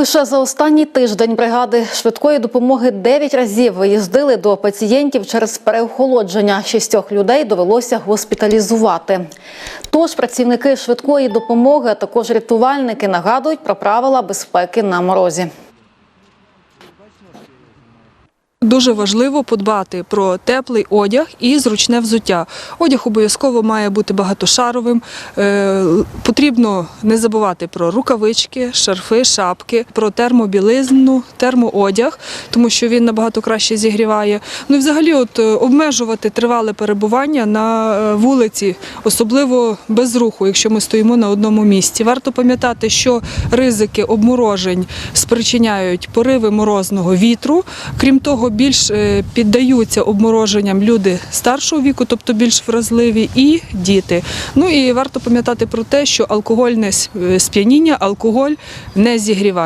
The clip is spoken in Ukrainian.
Лише за останній тиждень бригади швидкої допомоги 9 разів виїздили до пацієнтів через переохолодження. Шістьох людей довелося госпіталізувати. Тож працівники швидкої допомоги, а також рятувальники нагадують про правила безпеки на морозі. Дуже важливо подбати про теплий одяг і зручне взуття. Одяг обов'язково має бути багатошаровим. Е, Потрібно не забувати про рукавички, шарфи, шапки, про термобілизну, термоодяг, тому що він набагато краще зігріває. Ну і взагалі, от е, обмежувати тривале перебування на е, вулиці, особливо без руху, якщо ми стоїмо на одному місці. Варто пам'ятати, що ризики обморожень спричиняють пориви морозного вітру. Крім того, більш е, піддаються обмороженням люди старшого віку, тобто більш вразливі, і діти. Ну і варто пам'ятати про те, що алкогольне е, сп'яніння, алкоголь не зігріває.